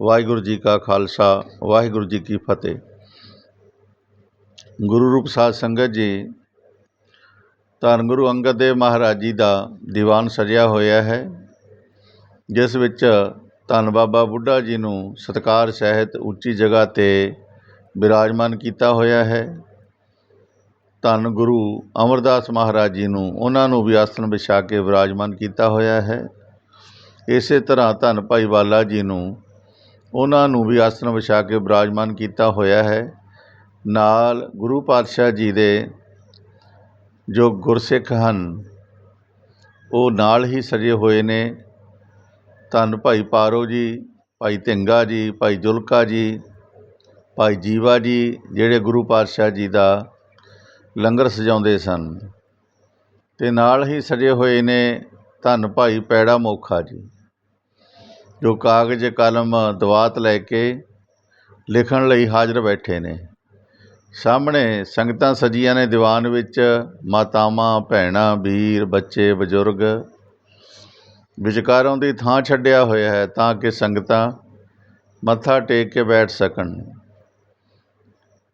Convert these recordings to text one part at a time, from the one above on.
ਵਾਹਿਗੁਰੂ ਜੀ ਕਾ ਖਾਲਸਾ, ਵਾਹਿਗੁਰੂ ਜੀ ਕੀ ਫਤਿਹ। ਗੁਰੂ ਰੂਪ ਸਾਧ ਸੰਗਤ ਜੀ, ਧੰਨ ਗੁਰੂ ਅੰਗਦ ਦੇਵ ਮਹਾਰਾਜ ਜੀ ਦਾ ਦੀਵਾਨ ਸਜਿਆ ਹੋਇਆ ਹੈ, ਜਿਸ ਵਿੱਚ ਧੰਨ ਬਾਬਾ ਬੁੱਢਾ ਜੀ ਨੂੰ ਸਤਕਾਰ ਸਹਿਤ ਉੱਚੀ ਜਗ੍ਹਾ ਤੇ ਬਿਰਾਜਮਾਨ ਕੀਤਾ ਹੋਇਆ ਹੈ। ਧੰਨ ਗੁਰੂ ਅਮਰਦਾਸ ਮਹਾਰਾਜ ਜੀ ਨੂੰ ਉਹਨਾਂ ਨੂੰ ਵੀ ਆਸਣ ਵਿਛਾ ਕੇ ਬਿਰਾਜਮਾਨ ਕੀਤਾ ਹੋਇਆ ਹੈ। ਇਸੇ ਤਰ੍ਹਾਂ ਧੰਨ ਭਾਈ ਵਾਲਾ ਜੀ ਨੂੰ ਉਹਨਾਂ ਨੂੰ ਵੀ ਆਸਣ ਵਿਛਾ ਕੇ ਬਿਰਾਜਮਾਨ ਕੀਤਾ ਹੋਇਆ ਹੈ। ਨਾਲ ਗੁਰੂ ਪਾਤਸ਼ਾਹ ਜੀ ਦੇ ਜੋ ਗੁਰਸਿੱਖ ਹਨ, ਉਹ ਨਾਲ ਹੀ ਸਜੇ ਹੋਏ ਨੇ। ਧੰਨ ਭਾਈ ਪਾਰੋ ਜੀ, ਭਾਈ ਧਿੰਗਾ ਜੀ, ਭਾਈ ਜੁਲਕਾ ਜੀ, ਭਾਈ ਜੀਵਾ ਜੀ, ਜਿਹੜੇ ਗੁਰੂ ਪਾਤਸ਼ਾਹ ਜੀ ਦਾ ਲੰਗਰ ਸਜਾਉਂਦੇ ਸਨ। ਤੇ ਨਾਲ ਹੀ ਸਜੇ ਹੋਏ ਨੇ ਧੰਨ ਭਾਈ ਪੈੜਾ ਮੋਖਾ ਜੀ। ਜੋ ਕਾਗਜ਼, ਕਲਮ, ਦਵਾਤ ਲੈ ਕੇ ਲਿਖਣ ਲਈ ਹਾਜ਼ਰ ਬੈਠੇ ਨੇ। ਸਾਹਮਣੇ ਸੰਗਤਾਂ ਸਜੀਆਂ ਨੇ ਦੀਵਾਨ ਵਿੱਚ, ਮਾਤਾਵਾਂ, ਭੈਣਾਂ, ਵੀਰ, ਬੱਚੇ, ਬਜ਼ੁਰਗ। ਵਿਚਕਾਰੋਂ ਦੀ ਥਾਂ ਛੱਡਿਆ ਹੋਇਆ ਹੈ ਤਾਂ ਕਿ ਸੰਗਤਾਂ ਮੱਥਾ ਟੇਕ ਕੇ ਬੈਠ ਸਕਣ।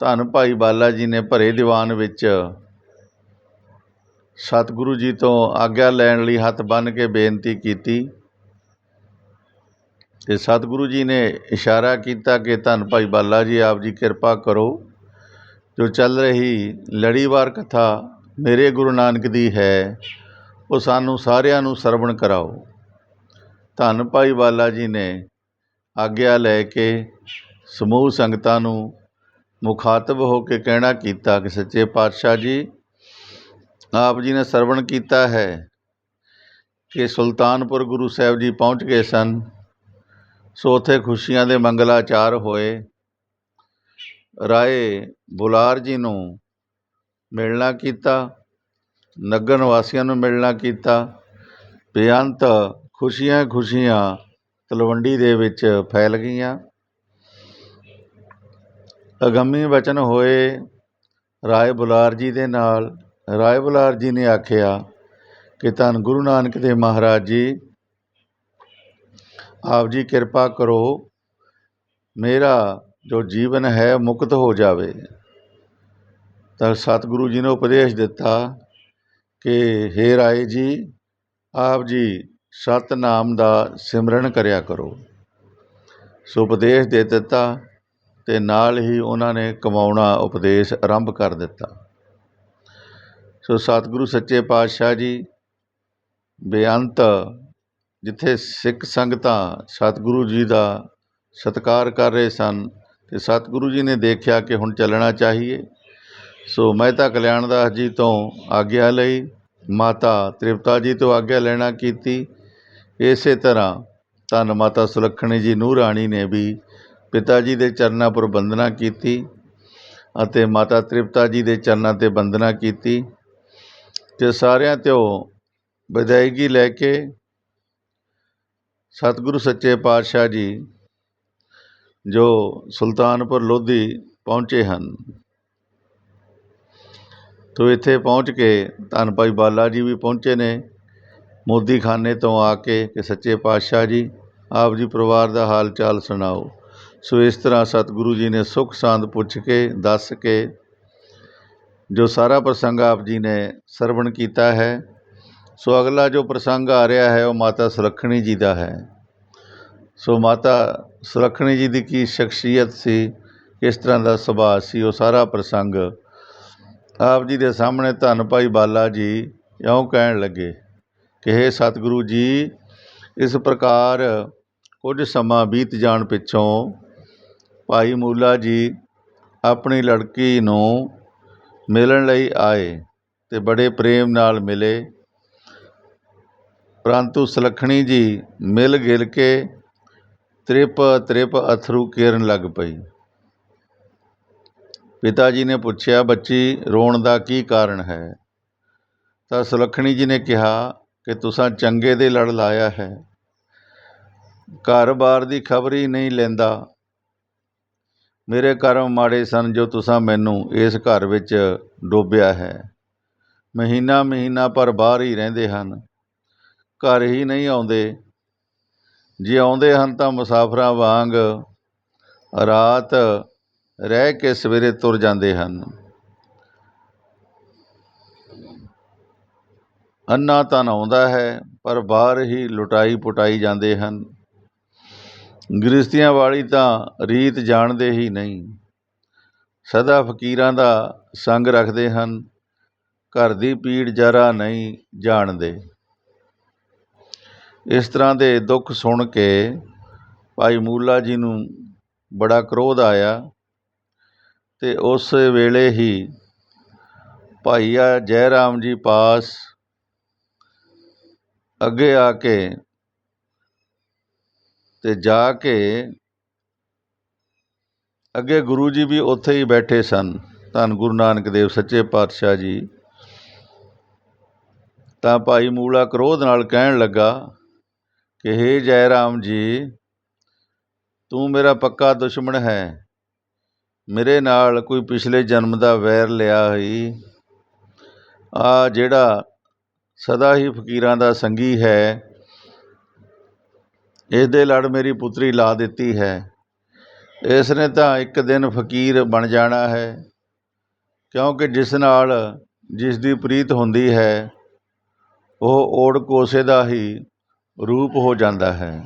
ਧੰਨ ਭਾਈ ਬਾਲਾ ਜੀ ਨੇ ਭਰੇ ਦੀਵਾਨ ਵਿੱਚ ਸਤਿਗੁਰੂ ਜੀ ਤੋਂ ਆਗਿਆ ਲੈਣ ਲਈ ਹੱਥ ਬੰਨ੍ਹ ਕੇ ਬੇਨਤੀ ਕੀਤੀ। ਅਤੇ ਸਤਿਗੁਰੂ ਜੀ ਨੇ ਇਸ਼ਾਰਾ ਕੀਤਾ ਕਿ ਧੰਨ ਭਾਈ ਬਾਲਾ ਜੀ, ਆਪ ਜੀ ਕਿਰਪਾ ਕਰੋ। ਜੋ ਚੱਲ ਰਹੀ ਲੜੀਵਾਰ ਕਥਾ ਮੇਰੇ ਗੁਰੂ ਨਾਨਕ ਦੀ ਹੈ, ਉਹ ਸਾਨੂੰ ਸਾਰਿਆਂ ਨੂੰ ਸਰਵਣ ਕਰਾਓ। ਧੰਨ ਭਾਈ ਬਾਲਾ ਜੀ ਨੇ ਆਗਿਆ ਲੈ ਕੇ ਸਮੂਹ ਸੰਗਤਾਂ ਨੂੰ ਮੁਖਾਤਬ ਹੋ ਕੇ ਕਹਿਣਾ ਕੀਤਾ ਕਿ ਸੱਚੇ ਪਾਤਸ਼ਾਹ ਜੀ, ਆਪ ਜੀ ਨੇ ਸਰਵਣ ਕੀਤਾ ਹੈ ਕਿ ਸੁਲਤਾਨਪੁਰ ਗੁਰੂ ਸਾਹਿਬ ਜੀ ਪਹੁੰਚ ਗਏ ਸਨ। ਸੋ ਉੱਥੇ ਖੁਸ਼ੀਆਂ ਦੇ ਮੰਗਲਾਚਾਰ ਹੋਏ। ਰਾਏ ਬੁਲਾਰ ਜੀ ਨੂੰ ਮਿਲਣਾ ਕੀਤਾ, ਨਗਰ ਨਿਵਾਸੀਆਂ ਨੂੰ ਮਿਲਣਾ ਕੀਤਾ। ਬੇਅੰਤ ਖੁਸ਼ੀਆਂ ਖੁਸ਼ੀਆਂ ਤਲਵੰਡੀ ਦੇ ਵਿੱਚ ਫੈਲ ਗਈਆਂ। ਅਗੰਮੀ ਵਚਨ ਹੋਏ ਰਾਏ ਬੁਲਾਰ ਜੀ ਦੇ ਨਾਲ। ਰਾਏ ਬੁਲਾਰ ਜੀ ਨੇ ਆਖਿਆ ਕਿ ਧੰਨ ਗੁਰੂ ਨਾਨਕ ਦੇਵ ਮਹਾਰਾਜ ਜੀ ਆਪ ਜੀ ਕਿਰਪਾ ਕਰੋ, ਮੇਰਾ ਜੋ ਜੀਵਨ ਹੈ ਮੁਕਤ ਹੋ ਜਾਵੇ। ਤਾਂ ਸਤਿਗੁਰੂ ਜੀ ਨੇ ਉਪਦੇਸ਼ ਦਿੱਤਾ ਕਿ हे ਰਾਏ ਜੀ, ਆਪ ਜੀ ਸਤਨਾਮ ਦਾ ਸਿਮਰਨ ਕਰਿਆ ਕਰੋ। ਸੋ ਉਪਦੇਸ਼ ਦੇ ਦਿੱਤਾ ਤੇ ਨਾਲ ਹੀ ਉਹਨਾਂ ਨੇ ਕਮਾਉਣਾ ਉਪਦੇਸ਼ ਆਰੰਭ ਕਰ ਦਿੱਤਾ। ਸੋ ਸਤਿਗੁਰੂ ਸੱਚੇ ਪਾਤਸ਼ਾਹ ਜੀ, ਬੇਅੰਤ ਜਿੱਥੇ ਸਿੱਖ ਸੰਗਤਾਂ ਸਤਿਗੁਰੂ ਜੀ ਦਾ ਸਤਿਕਾਰ ਕਰ ਰਹੇ ਸਨ ਅਤੇ ਸਤਿਗੁਰੂ ਜੀ ਨੇ ਦੇਖਿਆ ਕਿ ਹੁਣ ਚੱਲਣਾ ਚਾਹੀਏ। ਸੋ ਮਹਿਤਾ ਕਲਿਆਣ ਦਾਸ ਜੀ ਤੋਂ ਆਗਿਆ ਲਈ, ਮਾਤਾ ਤ੍ਰਿਪਤਾ ਜੀ ਤੋਂ ਆਗਿਆ ਲੈਣਾ ਕੀਤੀ। ਇਸੇ ਤਰ੍ਹਾਂ ਧੰਨ ਮਾਤਾ ਸੁਲੱਖਣੀ ਜੀ ਨੂੰਹ ਰਾਣੀ ਨੇ ਵੀ ਪਿਤਾ ਜੀ ਦੇ ਚਰਨਾਂ ਪਰ ਬੰਦਨਾ ਕੀਤੀ ਅਤੇ ਮਾਤਾ ਤ੍ਰਿਪਤਾ ਜੀ ਦੇ ਚਰਨਾਂ ਤੇ ਬੰਦਨਾ ਕੀਤੀ ਤੇ ਸਾਰਿਆਂ ਤੋਂ ਵਿਦਾਇਗੀ ਲੈ ਕੇ ਸਤਿਗੁਰੂ ਸੱਚੇ ਪਾਤਸ਼ਾਹ ਜੀ, ਜੋ ਸੁਲਤਾਨਪੁਰ ਲੋਧੀ ਪਹੁੰਚੇ ਹਨ। ਤੋ ਇੱਥੇ ਪਹੁੰਚ ਕੇ ਧੰਨ ਭਾਈ ਬਾਲਾ ਜੀ ਵੀ ਪਹੁੰਚੇ ਨੇ। ਮੋਦੀਖਾਨੇ ਤੋਂ ਆ ਕੇ ਕਿ ਸੱਚੇ ਪਾਤਸ਼ਾਹ ਜੀ, ਆਪ ਜੀ ਪਰਿਵਾਰ ਦਾ ਹਾਲ ਚਾਲ ਸੁਣਾਓ। ਸੋ ਇਸ ਤਰ੍ਹਾਂ ਸਤਿਗੁਰੂ ਜੀ ਨੇ ਸੁਖ ਸਾਂਦ ਪੁੱਛ ਕੇ, ਦੱਸ ਕੇ, ਜੋ ਸਾਰਾ ਪ੍ਰਸੰਗ ਆਪ ਜੀ ਨੇ ਸਰਵਣ ਕੀਤਾ ਹੈ ਸੋ ਅਗਲਾ ਜੋ ਪ੍ਰਸੰਗ ਆ ਰਿਹਾ ਹੈ, ਉਹ ਮਾਤਾ ਸੁਲੱਖਣੀ ਜੀ ਦਾ ਹੈ। ਸੋ ਮਾਤਾ ਸੁਲੱਖਣੀ ਜੀ ਦੀ ਕੀ ਸ਼ਖਸੀਅਤ ਸੀ, ਕਿਸ ਤਰ੍ਹਾਂ ਦਾ ਸੁਭਾਅ ਸੀ, ਉਹ ਸਾਰਾ ਪ੍ਰਸੰਗ ਆਪ ਜੀ ਦੇ ਸਾਹਮਣੇ ਧੰਨ ਭਾਈ ਬਾਲਾ ਜੀ ਇਉਂ ਕਹਿਣ ਲੱਗੇ ਕਿ, ਹੇ ਸਤਿਗੁਰੂ ਜੀ, ਇਸ ਪ੍ਰਕਾਰ ਕੁਝ ਸਮਾਂ ਬੀਤ ਜਾਣ ਪਿੱਛੋਂ ਭਾਈ ਮੂਲਾ ਜੀ ਆਪਣੀ ਲੜਕੀ ਨੂੰ ਮਿਲਣ ਲਈ ਆਏ ਤੇ ਬੜੇ ਪ੍ਰੇਮ ਨਾਲ ਮਿਲੇ। ਪਰੰਤੂ ਸੁਲੱਖਣੀ ਜੀ ਮਿਲ ਗਿਲ ਕੇ ਤ੍ਰਿਪ ਤ੍ਰਿਪ ਅਥਰੂ ਕੇਰਨ ਲੱਗ ਪਈ। ਪਿਤਾ ਜੀ ਨੇ ਪੁੱਛਿਆ, ਬੱਚੀ, ਰੋਣ ਦਾ ਕੀ ਕਾਰਨ ਹੈ? ਤਾਂ ਸੁਲੱਖਣੀ ਜੀ ਨੇ ਕਿਹਾ ਕਿ ਤੁਸੀਂ ਚੰਗੇ ਦੇ ਲੜ ਲਾਇਆ ਹੈ। ਘਰ-ਬਾਰ ਦੀ ਖਬਰ ਹੀ ਨਹੀਂ ਲੈਂਦਾ। ਮੇਰੇ ਕਰਮ ਮਾੜੇ ਸਨ ਜੋ ਤੁਸੀਂ ਮੈਨੂੰ ਇਸ ਘਰ ਵਿੱਚ ਡੋਬਿਆ ਹੈ। ਮਹੀਨਾ ਮਹੀਨਾ ਪਰ ਬਾਹਰ ਹੀ ਰਹਿੰਦੇ ਹਨ। ਘਰ ਹੀ ਨਹੀਂ ਆਉਂਦੇ। ਜੇ ਆਉਂਦੇ ਹਨ ਤਾਂ ਮੁਸਾਫਰਾਂ ਵਾਂਗ ਰਾਤ ਰਹਿ ਕੇ ਸਵੇਰੇ ਤੁਰ ਜਾਂਦੇ ਹਨ। ਅੰਨਾ ਤਾਂ ਆਉਂਦਾ ਹੈ, ਪਰ ਬਾਹਰ ਹੀ ਲੁਟਾਈ ਪੁਟਾਈ ਜਾਂਦੇ ਹਨ। ਗ੍ਰਸਤੀਆਂ ਵਾਲੀ ਤਾਂ ਰੀਤ ਜਾਣਦੇ ਹੀ ਨਹੀਂ। ਸਦਾ ਫਕੀਰਾਂ ਦਾ ਸੰਗ ਰੱਖਦੇ ਹਨ। ਘਰ ਦੀ ਪੀੜ ਜਰਾ ਨਹੀਂ ਜਾਣਦੇ। ਇਸ ਤਰ੍ਹਾਂ ਦੇ ਦੁੱਖ ਸੁਣ ਕੇ ਭਾਈ ਮੂਲਾ ਜੀ ਨੂੰ ਬੜਾ ਕ੍ਰੋਧ ਆਇਆ ਅਤੇ ਉਸ ਵੇਲੇ ਹੀ ਭਾਈਆ ਜੈ ਰਾਮ ਜੀ ਪਾਸ ਅੱਗੇ ਆ ਕੇ ਤੇ ਜਾ ਕੇ ਅੱਗੇ ਗੁਰੂ ਜੀ ਵੀ ਉੱਥੇ ਹੀ ਬੈਠੇ ਸਨ। ਧੰਨ ਗੁਰੂ ਨਾਨਕ ਦੇਵ ਸੱਚੇ ਪਾਤਸ਼ਾਹ ਜੀ। ਤਾਂ ਭਾਈ ਮੂਲਾ ਕ੍ਰੋਧ ਨਾਲ ਕਹਿਣ ਲੱਗਾ ਕਿ ਹੇ ਜੈ ਰਾਮ ਜੀ, ਤੂੰ ਮੇਰਾ ਪੱਕਾ ਦੁਸ਼ਮਣ ਹੈ। ਮੇਰੇ ਨਾਲ ਕੋਈ ਪਿਛਲੇ ਜਨਮ ਦਾ ਵੈਰ ਲਿਆ ਹੋਈ। ਆ ਜਿਹੜਾ ਸਦਾ ਹੀ ਫਕੀਰਾਂ ਦਾ ਸੰਗੀ ਹੈ ਇਸ ਦੇ ਲੜ ਮੇਰੀ ਪੁੱਤਰੀ ਲਾ ਦਿੱਤੀ ਹੈ। ਇਸ ਨੇ ਤਾਂ ਇੱਕ ਦਿਨ ਫਕੀਰ ਬਣ ਜਾਣਾ ਹੈ, ਕਿਉਂਕਿ ਜਿਸ ਨਾਲ ਜਿਸ ਦੀ ਪ੍ਰੀਤ ਹੁੰਦੀ ਹੈ, ਉਹ ਓੜ ਕੋਸੇ ਦਾ ਹੀ ਰੂਪ ਹੋ ਜਾਂਦਾ ਹੈ।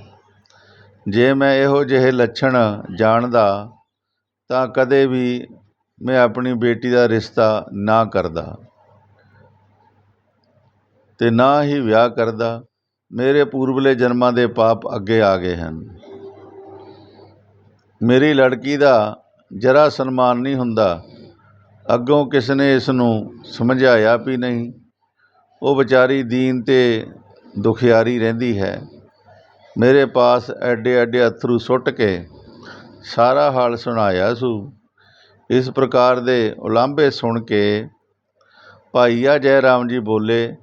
ਜੇ ਮੈਂ ਇਹੋ ਜਿਹੇ ਲੱਛਣ ਜਾਣਦਾ, ਤਾਂ ਕਦੇ ਵੀ ਮੈਂ ਆਪਣੀ ਬੇਟੀ ਦਾ ਰਿਸ਼ਤਾ ਨਾ ਕਰਦਾ ਤੇ ਨਾ ਹੀ ਵਿਆਹ ਕਰਦਾ। ਮੇਰੇ ਪੂਰਬਲੇ ਜਨਮਾਂ ਦੇ ਪਾਪ ਅੱਗੇ ਆ ਗਏ ਹਨ। ਮੇਰੀ ਲੜਕੀ ਦਾ ਜਰਾ ਸਨਮਾਨ ਨਹੀਂ ਹੁੰਦਾ। ਅੱਗੋਂ ਕਿਸ ਨੇ ਇਸ ਨੂੰ ਸਮਝਾਇਆ ਵੀ ਨਹੀਂ? ਉਹ ਵਿਚਾਰੀ ਦੀਨ ਤੇ ਦੁਖਿਆਰੀ ਰਹਿੰਦੀ ਹੈ। ਮੇਰੇ ਪਾਸ ਐਡੇ ਐਡੇ ਅੱਥਰੂ ਸੁੱਟ ਕੇ ਸਾਰਾ ਹਾਲ ਸੁਣਾਇਆ ਸੂ। ਇਸ ਪ੍ਰਕਾਰ ਦੇ ਉਲਾਂਭੇ ਸੁਣ ਕੇ ਭਾਈਆ ਜੈ ਰਾਮ ਜੀ ਬੋਲੇ,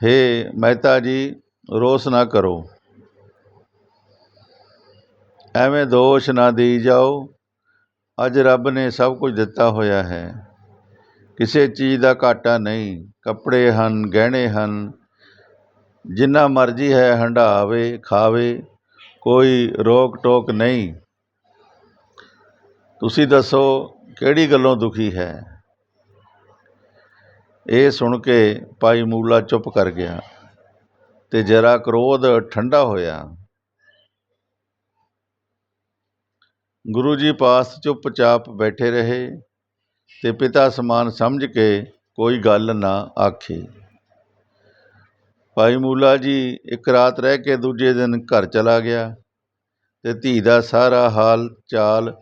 ਹੇ ਮਹਿਤਾ ਜੀ, ਰੋਸ ਨਾ ਕਰੋ। ਐਵੇਂ ਦੋਸ਼ ਨਾ ਦੇਈ ਜਾਓ। ਅੱਜ ਰੱਬ ਨੇ ਸਭ ਕੁਝ ਦਿੱਤਾ ਹੋਇਆ ਹੈ। ਕਿਸੇ ਚੀਜ਼ ਦਾ ਘਾਟਾ ਨਹੀਂ, ਕੱਪੜੇ ਹਨ, ਗਹਿਣੇ ਹਨ, ਜਿੰਨਾ ਮਰਜ਼ੀ ਹੈ ਹੰਢਾਵੇ, ਖਾਵੇ, ਕੋਈ ਰੋਕ ਟੋਕ ਨਹੀਂ। ਤੁਸੀਂ ਦੱਸੋ ਕਿਹੜੀ ਗੱਲੋਂ ਦੁਖੀ ਹੈ? ਇਹ ਸੁਣ ਕੇ ਭਾਈ ਮੂਲਾ ਚੁੱਪ ਕਰ ਗਿਆ ਤੇ ਜਰਾ ਕ੍ਰੋਧ ਠੰਡਾ ਹੋਇਆ। ਗੁਰੂ ਜੀ ਪਾਸ ਚੁੱਪਚਾਪ ਬੈਠੇ ਰਹੇ। ਤੇ ਪਿਤਾ ਸਮਾਨ ਸਮਝ ਕੇ ਕੋਈ ਗੱਲ ਨਾ ਆਖੀ। ਭਾਈ ਮੂਲਾ ਜੀ ਇੱਕ ਰਾਤ ਰਹਿ ਕੇ ਦੂਜੇ ਦਿਨ ਘਰ ਚਲਾ ਗਿਆ ਤੇ ਧੀ ਦਾ ਸਾਰਾ ਹਾਲ ਚਾਲ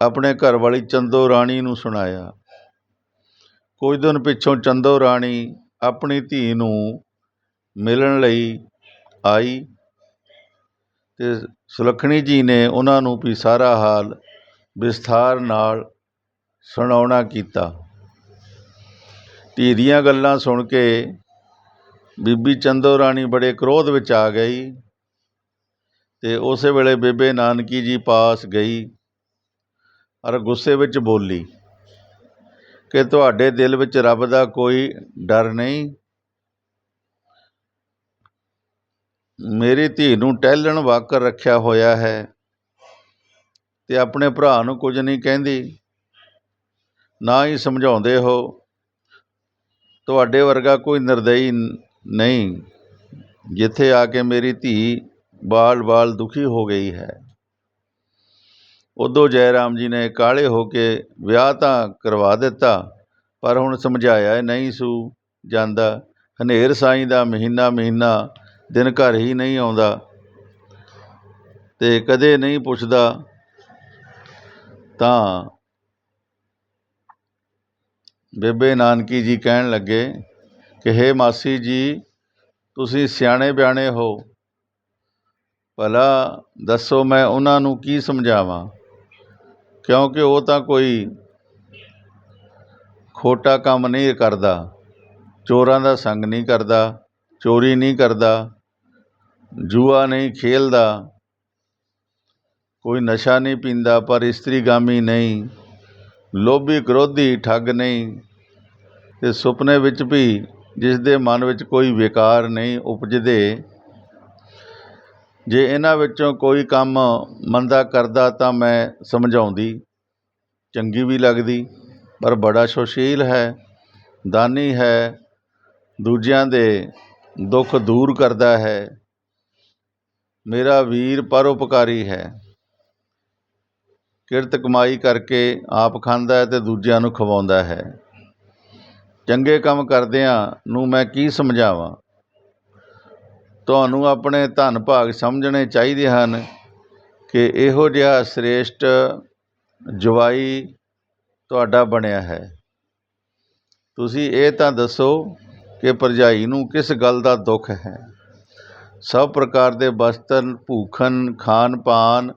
ਆਪਣੇ ਘਰ ਵਾਲੀ ਚੰਦੋ ਰਾਣੀ ਨੂੰ ਸੁਣਾਇਆ। ਕੁਝ ਦਿਨ ਪਿੱਛੋਂ ਚੰਦੋ ਰਾਣੀ ਆਪਣੀ ਧੀ ਨੂੰ ਮਿਲਣ ਲਈ ਆਈ ਤੇ ਸੁਲੱਖਣੀ ਜੀ ਨੇ ਉਹਨਾਂ ਨੂੰ ਵੀ ਸਾਰਾ ਹਾਲ ਵਿਸਥਾਰ ਨਾਲ ਸੁਣਾਉਣਾ ਕੀਤਾ। ਧੀ ਦੀਆਂ ਗੱਲਾਂ ਸੁਣ ਕੇ ਬੀਬੀ ਚੰਦੋ ਰਾਣੀ ਬੜੇ ਕ੍ਰੋਧ ਵਿੱਚ ਆ ਗਈ ਤੇ ਉਸੇ ਵੇਲੇ ਬੇਬੇ ਨਾਨਕੀ ਜੀ ਪਾਸ ਗਈ ਔਰ ਗੁੱਸੇ ਵਿੱਚ ਬੋਲੀ ਕਿ ਤੁਹਾਡੇ ਦਿਲ ਵਿੱਚ ਰੱਬ ਦਾ ਕੋਈ ਡਰ ਨਹੀਂ। ਮੇਰੀ ਧੀ ਨੂੰ ਟਹਿਲਣ ਵਾਕਰ ਰੱਖਿਆ ਹੋਇਆ ਹੈ ਤੇ ਆਪਣੇ ਭਰਾ ਨੂੰ ਕੁਝ ਨਹੀਂ ਕਹਿੰਦੀ। ਨਾ ਹੀ ਸਮਝਾਉਂਦੇ ਹੋ। ਤੁਹਾਡੇ ਵਰਗਾ ਕੋਈ ਨਿਰਦਈ ਨਹੀਂ, ਜਿੱਥੇ ਆ ਕੇ ਮੇਰੀ ਧੀ ਬਾਲ-ਬਾਲ ਦੁਖੀ ਹੋ ਗਈ ਹੈ। ਉਦੋਂ ਜੈ ਰਾਮ ਜੀ ਨੇ ਕਾਲੇ ਹੋ ਕੇ ਵਿਆਹ ਤਾਂ ਕਰਵਾ ਦਿੱਤਾ, ਪਰ ਹੁਣ ਸਮਝਾਇਆ ਨਹੀਂ ਸੂ ਜਾਂਦਾ। ਹਨੇਰ ਸਾਈਂ ਦਾ ਮਹੀਨਾ ਮਹੀਨਾ ਦਿਨ ਘਰ ਹੀ ਨਹੀਂ ਆਉਂਦਾ ਤੇ ਕਦੇ ਨਹੀਂ ਪੁੱਛਦਾ। ਤਾਂ ਬੇਬੇ ਨਾਨਕੀ ਜੀ ਕਹਿਣ ਲੱਗੇ ਕਿ, ਹੇ ਮਾਸੀ ਜੀ, ਤੁਸੀਂ ਸਿਆਣੇ ਬਿਆਣੇ ਹੋ। ਭਲਾ ਦੱਸੋ ਮੈਂ ਉਹਨਾਂ ਨੂੰ ਕੀ ਸਮਝਾਵਾਂ? ਕਿਉਂਕਿ ਉਹ ਤਾਂ ਕੋਈ ਖੋਟਾ ਕੰਮ ਨਹੀਂ ਕਰਦਾ। ਚੋਰਾਂ ਦਾ ਸੰਗ ਨਹੀਂ ਕਰਦਾ, ਚੋਰੀ ਨਹੀਂ ਕਰਦਾ, ਜੂਆ ਨਹੀਂ ਖੇਲਦਾ, ਕੋਈ ਨਸ਼ਾ ਨਹੀਂ ਪੀਂਦਾ, ਪਰ ਇਸਤਰੀਗਾਮੀ ਨਹੀਂ। ਲੋਭੀ ਕ੍ਰੋਧੀ ਠੱਗ ਨਹੀਂ। ਅਤੇ ਸੁਪਨੇ ਵਿੱਚ ਵੀ ਜਿਸ ਦੇ ਮਨ ਵਿੱਚ ਕੋਈ ਵਿਕਾਰ ਨਹੀਂ ਉਪਜਦੇ, ਜੇ ਇਹਨਾਂ ਵਿੱਚੋਂ ਕੋਈ ਕੰਮ ਮੰਦਾ ਕਰਦਾ ਤਾਂ ਮੈਂ ਸਮਝਾਉਂਦੀ। ਚੰਗੀ ਵੀ ਲੱਗਦੀ, ਪਰ ਬੜਾ ਸੁਸ਼ੀਲ ਹੈ, ਦਾਨੀ ਹੈ, ਦੂਜਿਆਂ ਦੇ ਦੁੱਖ ਦੂਰ ਕਰਦਾ ਹੈ। ਮੇਰਾ ਵੀਰ ਪਰਉਪਕਾਰੀ ਹੈ। ਕਿਰਤ ਕਮਾਈ ਕਰਕੇ ਆਪ ਖਾਂਦਾ ਹੈ ਅਤੇ ਦੂਜਿਆਂ ਨੂੰ ਖਵਾਉਂਦਾ ਹੈ। ਚੰਗੇ ਕੰਮ ਕਰਦਿਆਂ ਨੂੰ ਮੈਂ ਕੀ ਸਮਝਾਵਾਂ? ਤੁਹਾਨੂੰ ਆਪਣੇ ਧਨ ਭਾਗ ਸਮਝਣੇ ਚਾਹੀਦੇ ਹਨ ਕਿ ਇਹੋ ਜਿਹਾ ਸ੍ਰੇਸ਼ਟ ਜਵਾਈ ਤੁਹਾਡਾ ਬਣਿਆ ਹੈ। ਤੁਸੀਂ ਇਹ ਤਾਂ ਦੱਸੋ ਕਿ ਭਰਜਾਈ ਨੂੰ ਕਿਸ ਗੱਲ ਦਾ ਦੁੱਖ ਹੈ? ਸਭ ਪ੍ਰਕਾਰ ਦੇ ਬਸਤਰ ਭੂਖਨ ਖਾਨ ਪਾਨ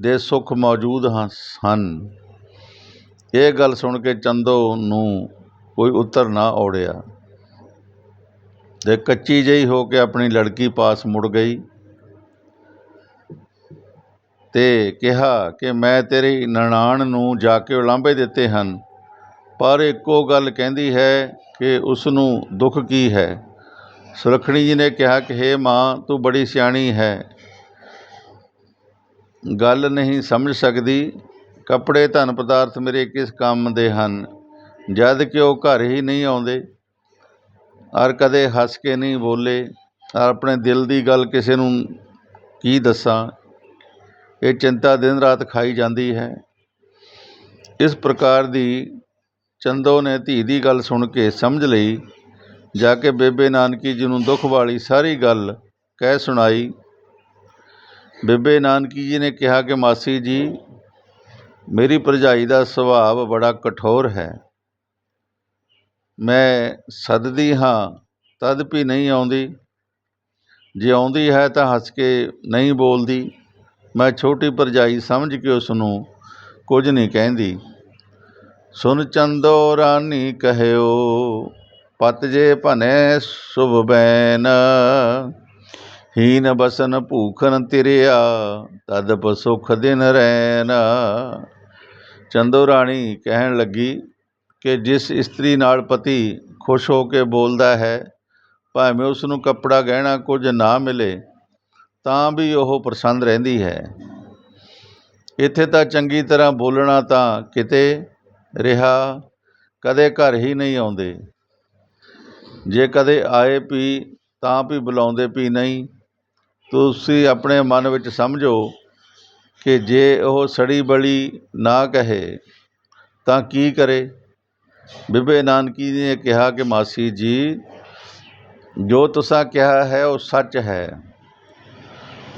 ਦੇ ਸੁੱਖ ਮੌਜੂਦ ਹਾਂ- ਹਨ। ਇਹ ਗੱਲ ਸੁਣ ਕੇ ਚੰਦੋ ਨੂੰ ਕੋਈ ਉੱਤਰ ਨਾ ਔੜਿਆ। ਤੇ ਕੱਚੀ ਜਿਹੀ ਹੋ ਕੇ ਆਪਣੀ ਲੜਕੀ ਪਾਸ ਮੁੜ ਗਈ ਤੇ ਕਿਹਾ ਕਿ ਮੈਂ ਤੇਰੀ ਨਨਾਣ ਨੂੰ ਜਾ ਕੇ ਉਲਾਂਭੇ ਦਿੱਤੇ ਹਨ, ਪਰ ਇੱਕੋ ਗੱਲ ਕਹਿੰਦੀ ਹੈ ਕਿ ਉਸ ਨੂੰ ਦੁੱਖ ਕੀ ਹੈ। ਸੁਲੱਖਣੀ ਜੀ ਨੇ ਕਿਹਾ ਕਿ, ਹੇ ਮਾਂ, ਤੂੰ ਬੜੀ ਸਿਆਣੀ ਹੈ। ਗੱਲ ਨਹੀਂ ਸਮਝ ਸਕਦੀ। ਕੱਪੜੇ ਧਨ ਪਦਾਰਥ ਮੇਰੇ ਕਿਸ ਕੰਮ ਦੇ ਹਨ? ਜਦ ਕਿ ਉਹ ਘਰ ਹੀ ਨਹੀਂ ਆਉਂਦੇ। ਔਰ ਕਦੇ ਹੱਸ ਕੇ ਨਹੀਂ ਬੋਲੇ। ਔਰ ਆਪਣੇ ਦਿਲ ਦੀ ਗੱਲ ਕਿਸੇ ਨੂੰ ਕੀ ਦੱਸਾਂ? ਇਹ ਚਿੰਤਾ ਦਿਨ ਰਾਤ ਖਾਈ ਜਾਂਦੀ ਹੈ। ਇਸ ਪ੍ਰਕਾਰ ਦੀ ਚੰਦੋ ਨੇ ਧੀ ਦੀ ਗੱਲ ਸੁਣ ਕੇ ਸਮਝ ਲਈ। ਜਾ ਕੇ ਬੇਬੇ ਨਾਨਕੀ ਜੀ ਨੂੰ ਦੁੱਖ ਵਾਲੀ ਸਾਰੀ ਗੱਲ ਕਹਿ ਸੁਣਾਈ। ਬੇਬੇ ਨਾਨਕੀ ਜੀ ਨੇ ਕਿਹਾ ਕਿ ਮਾਸੀ ਜੀ, ਮੇਰੀ ਭਰਜਾਈ ਦਾ ਸੁਭਾਅ ਬੜਾ ਕਠੋਰ ਹੈ। ਮੈਂ ਸਦਦੀ ਹਾਂ, ਤਦ ਵੀ ਨਹੀਂ ਆਉਂਦੀ। ਜੇ ਆਉਂਦੀ ਹੈ ਤਾਂ ਹੱਸ ਕੇ ਨਹੀਂ ਬੋਲਦੀ। ਮੈਂ ਛੋਟੀ ਭਰਜਾਈ ਸਮਝ ਕੇ ਉਸ ਨੂੰ ਕੁਝ ਨਹੀਂ ਕਹਿੰਦੀ। ਸੁਨ ਚੰਦੋ ਰਾਨੀ ਕਹਿਓ, ਪਤ ਜੇ ਭਨੇ ਸੁਭਬੈਨ ਹੀਨ ਬਸਨ ਭੂਖਨ ਤਿਰਿਆ, ਤਦ ਸੁਖ ਦਿਨ ਰੈਨ। ਚੰਦੋ ਰਾਣੀ ਕਹਿਣ ਲੱਗੀ ਕਿ ਜਿਸ ਇਸਤਰੀ ਨਾਲ ਪਤੀ ਖੁਸ਼ ਹੋ ਕੇ ਬੋਲਦਾ ਹੈ, ਭਾਵੇਂ ਉਸ ਨੂੰ ਕੱਪੜਾ ਗਹਿਣਾ ਕੁਝ ਨਾ ਮਿਲੇ, ਤਾਂ ਵੀ ਉਹ ਪ੍ਰਸੰਨ ਰਹਿੰਦੀ ਹੈ। ਇੱਥੇ ਤਾਂ ਚੰਗੀ ਤਰ੍ਹਾਂ ਬੋਲਣਾ ਤਾਂ ਕਿਤੇ ਰਿਹਾ, ਕਦੇ ਘਰ ਹੀ ਨਹੀਂ ਆਉਂਦੇ। ਜੇ ਕਦੇ ਆਏ ਪੀ ਤਾਂ ਵੀ ਬੁਲਾਉਂਦੇ ਪੀ ਨਹੀਂ ਤੁਸੀਂ ਆਪਣੇ ਮਨ ਵਿੱਚ ਸਮਝੋ ਕਿ ਜੇ ਉਹ ਸੜੀ ਬਲੀ ਨਾ ਕਹੇ, ਤਾਂ ਕੀ ਕਰੇ? ਬੀਬੇ ਨਾਨਕੀ ਨੇ ਕਿਹਾ ਕਿ ਮਾਸੀ ਜੀ, ਜੋ ਤੁਸੀਂ ਕਿਹਾ ਹੈ ਉਹ ਸੱਚ ਹੈ,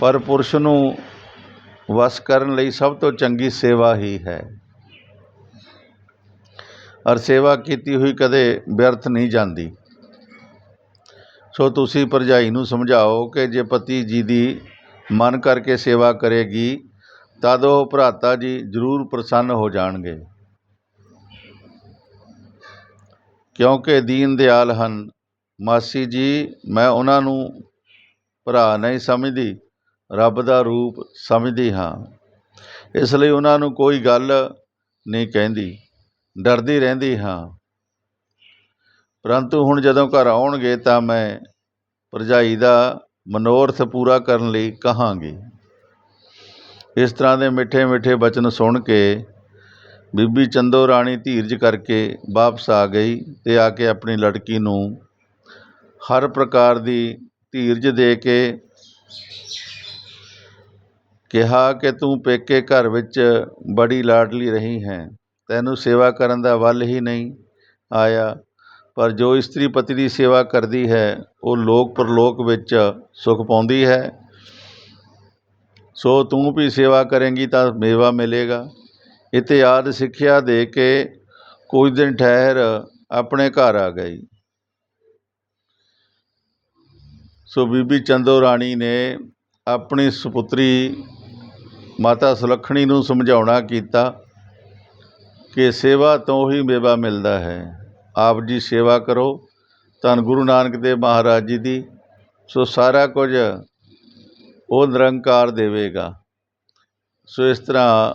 ਪਰ ਪੁਰਸ਼ ਨੂੰ ਵਸ ਕਰਨ ਲਈ ਸਭ ਤੋਂ ਚੰਗੀ ਸੇਵਾ ਹੀ ਹੈ। ਔਰ ਸੇਵਾ ਕੀਤੀ ਹੋਈ ਕਦੇ ਵਿਅਰਥ ਨਹੀਂ ਜਾਂਦੀ। ਸੋ ਤੁਸੀਂ ਭਰਜਾਈ ਨੂੰ ਸਮਝਾਓ ਕਿ ਜੇ ਪਤੀ ਜੀ ਦੀ ਮਨ ਕਰਕੇ ਸੇਵਾ ਕਰੇਗੀ, ਤਦ ਉਹ ਭਰਾਤਾ ਜੀ ਜ਼ਰੂਰ ਪ੍ਰਸੰਨ ਹੋ ਜਾਣਗੇ। ਕਿਉਂਕਿ ਦੀਨ ਦਿਆਲ ਹਨ। ਮਾਸੀ ਜੀ, ਮੈਂ ਉਹਨਾਂ ਨੂੰ ਭਰਾ ਨਹੀਂ ਸਮਝਦੀ, ਰੱਬ ਦਾ ਰੂਪ ਸਮਝਦੀ ਹਾਂ। ਇਸ ਲਈ ਉਹਨਾਂ ਨੂੰ ਕੋਈ ਗੱਲ ਨਹੀਂ ਕਹਿੰਦੀ। ਡਰਦੀ ਰਹਿੰਦੀ ਹਾਂ। ਪਰੰਤੂ ਹੁਣ ਜਦੋਂ ਘਰ ਆਉਣਗੇ ਤਾਂ ਮੈਂ ਭਰਜਾਈ ਦਾ ਮਨੋਰਥ ਪੂਰਾ ਕਰਨ ਲਈ ਕਹਾਂਗੀ। ਇਸ ਤਰ੍ਹਾਂ ਦੇ ਮਿੱਠੇ ਮਿੱਠੇ ਬਚਨ ਸੁਣ ਕੇ ਬੀਬੀ ਚੰਦੋ ਰਾਣੀ ਧੀਰਜ ਕਰਕੇ ਵਾਪਸ ਆ ਗਈ ਤੇ ਆ ਕੇ ਆਪਣੀ ਲੜਕੀ ਨੂੰ ਹਰ ਪ੍ਰਕਾਰ ਦੀ ਧੀਰਜ ਦੇ ਕੇ ਕਿਹਾ ਕਿ ਤੂੰ ਪੇਕੇ ਘਰ ਵਿੱਚ ਬੜੀ ਲਾਡਲੀ ਰਹੀ ਹੈ। ਤੈਨੂੰ ਸੇਵਾ ਕਰਨ ਦਾ ਵੱਲ ਹੀ ਨਹੀਂ ਆਇਆ। ਪਰ ਜੋ ਇਸਤਰੀ ਪਤੀ ਦੀ ਸੇਵਾ ਕਰਦੀ ਹੈ, ਉਹ ਲੋਕ ਪਰਲੋਕ ਵਿੱਚ ਸੁਖ ਪਾਉਂਦੀ ਹੈ। ਸੋ ਤੂੰ ਵੀ ਸੇਵਾ ਕਰੇਂਗੀ ਤਾਂ ਮੇਵਾ ਮਿਲੇਗਾ। ਇਤੇ ਸਿੱਖਿਆ ਦੇ ਕੇ ਕੁਝ ਦਿਨ ਠਹਿਰ ਆਪਣੇ ਘਰ ਆ ਗਈ। ਸੋ ਬੀਬੀ ਚੰਦੋ ਰਾਣੀ ਨੇ ਆਪਣੀ ਸੁਪੁੱਤਰੀ ਮਾਤਾ ਸੁਲੱਖਣੀ ਨੂੰ ਸਮਝਾਉਣਾ ਕੀਤਾ ਕਿ ਸੇਵਾ ਤੋਂ ਹੀ ਮੇਵਾ ਮਿਲਦਾ ਹੈ। ਆਪ ਜੀ ਸੇਵਾ ਕਰੋ। ਧੰਨ ਗੁਰੂ ਨਾਨਕ ਦੇਵ ਮਹਾਰਾਜ ਜੀ ਦੀ। ਸੋ ਸਾਰਾ ਕੁਝ ਉਹ ਨਿਰੰਕਾਰ ਦੇਵੇਗਾ। ਸੋ ਇਸ ਤਰ੍ਹਾਂ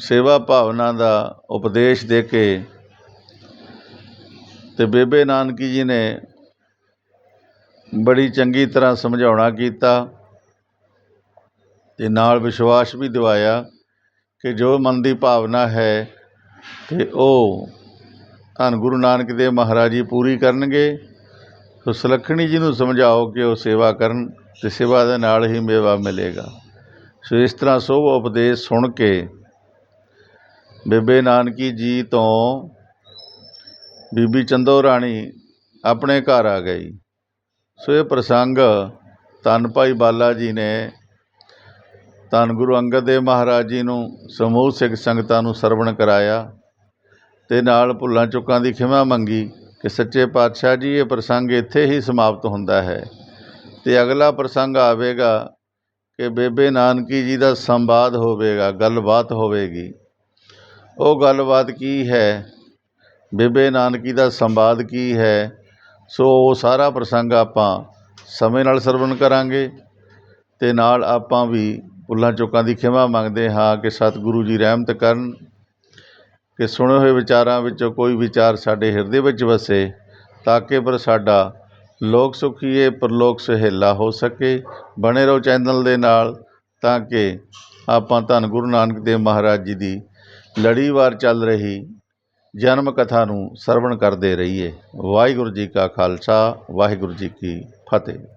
ਸੇਵਾ ਭਾਵਨਾ ਦਾ ਉਪਦੇਸ਼ ਦੇ ਕੇ ਤੇ ਬੇਬੇ ਨਾਨਕੀ ਜੀ ਨੇ ਬੜੀ ਚੰਗੀ ਤਰ੍ਹਾਂ ਸਮਝਾਉਣਾ ਕੀਤਾ ਅਤੇ ਨਾਲ ਵਿਸ਼ਵਾਸ ਵੀ ਦਿਵਾਇਆ ਕਿ ਜੋ ਮਨ ਦੀ ਭਾਵਨਾ ਹੈ ਅਤੇ ਉਹ ਧੰਨ ਗੁਰੂ ਨਾਨਕ ਦੇਵ ਮਹਾਰਾਜ ਜੀ ਪੂਰੀ ਕਰਨਗੇ ਸੋ ਸੁਲੱਖਣੀ ਜੀ ਨੂੰ ਸਮਝਾਓ ਕਿ ਉਹ ਸੇਵਾ ਕਰਨ ਅਤੇ ਸੇਵਾ ਦੇ ਨਾਲ ਹੀ ਮੇਵਾ ਮਿਲੇਗਾ। ਸੋ ਇਸ ਤਰ੍ਹਾਂ ਸੋਭ ਉਪਦੇਸ਼ ਸੁਣ ਕੇ ਬੇਬੇ ਨਾਨਕੀ ਜੀ ਤੋਂ ਬੀਬੀ ਚੰਦੋ ਰਾਣੀ ਆਪਣੇ ਘਰ ਆ ਗਈ। ਸੋ ਇਹ ਪ੍ਰਸੰਗ ਧੰਨ ਭਾਈ ਬਾਲਾ ਜੀ ਨੇ ਧੰਨ ਗੁਰੂ ਅੰਗਦ ਦੇਵ ਮਹਾਰਾਜ ਜੀ ਨੂੰ ਸਮੂਹ ਸਿੱਖ ਸੰਗਤਾਂ ਨੂੰ ਸਰਵਣ ਕਰਾਇਆ। ਅਤੇ ਨਾਲ ਭੁੱਲਾਂ ਚੁੱਕਾਂ ਦੀ ਖਿਮਾ ਮੰਗੀ ਕਿ ਸੱਚੇ ਪਾਤਸ਼ਾਹ ਜੀ, ਇਹ ਪ੍ਰਸੰਗ ਇੱਥੇ ਹੀ ਸਮਾਪਤ ਹੁੰਦਾ ਹੈ। ਅਤੇ ਅਗਲਾ ਪ੍ਰਸੰਗ ਆਵੇਗਾ ਕਿ ਬੇਬੇ ਨਾਨਕੀ ਜੀ ਦਾ ਸੰਵਾਦ ਹੋਵੇਗਾ, ਗੱਲਬਾਤ ਹੋਵੇਗੀ। ਉਹ ਗੱਲਬਾਤ ਕੀ ਹੈ? ਬੇਬੇ ਨਾਨਕੀ ਦਾ ਸੰਵਾਦ ਕੀ ਹੈ? ਸੋ ਉਹ ਸਾਰਾ ਪ੍ਰਸੰਗ ਆਪਾਂ ਸਮੇਂ ਨਾਲ ਸਰਵਣ ਕਰਾਂਗੇ ਅਤੇ ਨਾਲ ਆਪਾਂ ਵੀ ਭੁੱਲਾਂ ਚੁੱਕਾਂ ਦੀ ਖਿਮਾ ਮੰਗਦੇ ਹਾਂ ਕਿ ਸਤਿਗੁਰੂ ਜੀ ਰਹਿਮਤ ਕਰਨ ਕਿ ਸੁਣੇ ਹੋਏ ਵਿਚਾਰਾਂ ਵਿੱਚੋਂ ਕੋਈ ਵਿਚਾਰ ਸਾਡੇ ਹਿਰਦੇ ਵਿੱਚ ਵਸੇ, ਤਾਂ ਕਿ ਪਰ ਸਾਡਾ ਲੋਕ ਸੁਖੀਏ, ਪਰਲੋਕ ਸੁਹੇਲਾ ਹੋ ਸਕੇ। ਬਣੇ ਰਹੋ ਚੈਨਲ ਦੇ ਨਾਲ, ਤਾਂ ਕਿ ਆਪਾਂ ਧੰਨ ਗੁਰੂ ਨਾਨਕ ਦੇਵ ਮਹਾਰਾਜ ਜੀ ਦੀ ਲੜੀਵਾਰ ਚੱਲ ਰਹੀ ਜਨਮ ਕਥਾ ਨੂੰ ਸਰਵਣ ਕਰਦੇ ਰਹੀਏ। ਵਾਹਿਗੁਰੂ ਜੀ ਕਾ ਖਾਲਸਾ, ਵਾਹਿਗੁਰੂ ਜੀ ਕੀ ਫਤਿਹ।